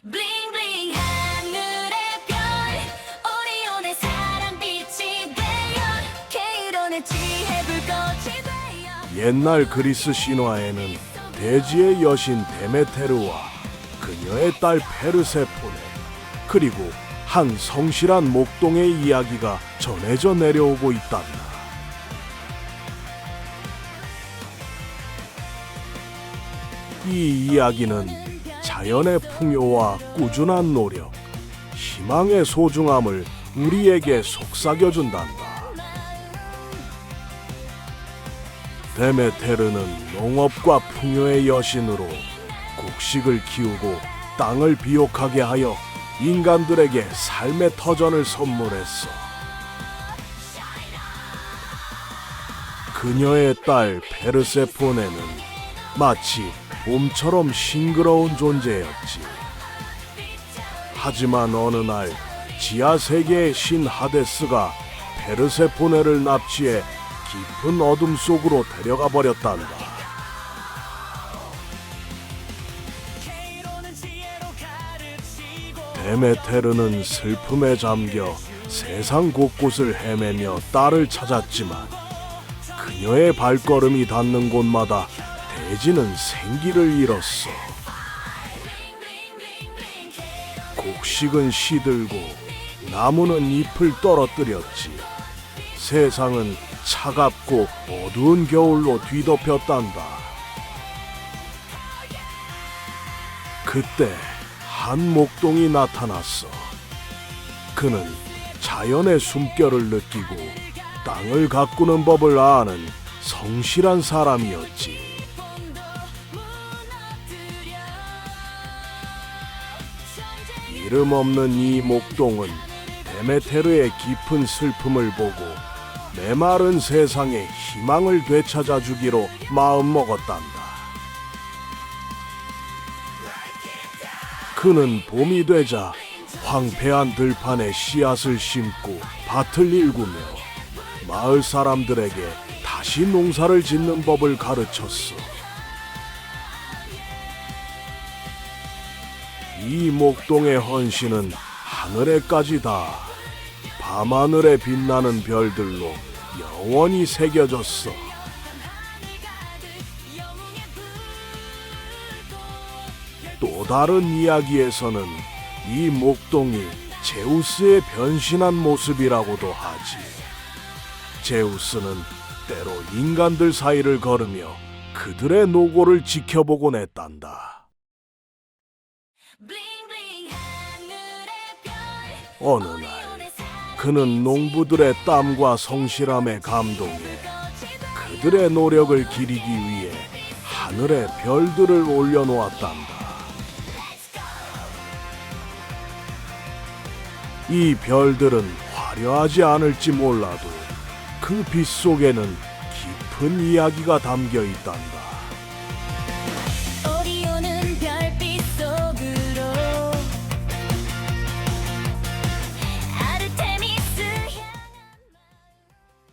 블링블링 하늘의 별 오리온의 사랑빛이 되어 케이론의 지혜 불꽃이 되어 옛날 그리스 신화에는 대지의 여신 데메테르와 그녀의 딸 페르세포네 그리고 한 성실한 목동의 이야기가 전해져 내려오고 있단다. 이 이야기는 자연의 풍요와 꾸준한 노력, 희망의 소중함을 우리에게 속삭여준단다. 데메테르는 농업과 풍요의 여신으로 곡식을 키우고 땅을 비옥하게 하여 인간들에게 삶의 터전을 선물했어. 그녀의 딸 페르세포네는 마치 봄처럼 싱그러운 존재였지. 하지만 어느 날 지하 세계의 신 하데스가 페르세포네를 납치해 깊은 어둠 속으로 데려가 버렸단다. 데메테르는 슬픔에 잠겨 세상 곳곳을 헤매며 딸을 찾았지만 그녀의 발걸음이 닿는 곳마다 대지는 생기를 잃었어. 곡식은 시들고 나무는 잎을 떨어뜨렸지. 세상은 차갑고 어두운 겨울로 뒤덮였단다. 그때 한 목동이 나타났어. 그는 자연의 숨결을 느끼고 땅을 가꾸는 법을 아는 성실한 사람이었지. 이름 없는 이 목동은 데메테르의 깊은 슬픔을 보고 메마른 세상에 희망을 되찾아 주기로 마음먹었단다. 그는 봄이 되자 황폐한 들판에 씨앗을 심고 밭을 일구며 마을 사람들에게 다시 농사를 짓는 법을 가르쳤어. 이 목동의 헌신은 하늘에까지 다 밤하늘에 빛나는 별들로 영원히 새겨졌어. 또 다른 이야기에서는 이 목동이 제우스의 변신한 모습이라고도 하지. 제우스는 때로 인간들 사이를 걸으며 그들의 노고를 지켜보곤 했단다. 어느 날 그는 농부들의 땀과 성실함에 감동해 그들의 노력을 기리기 위해 하늘에 별들을 올려놓았단다. 이 별들은 화려하지 않을지 몰라도 그 빛 속에는 깊은 이야기가 담겨 있단다.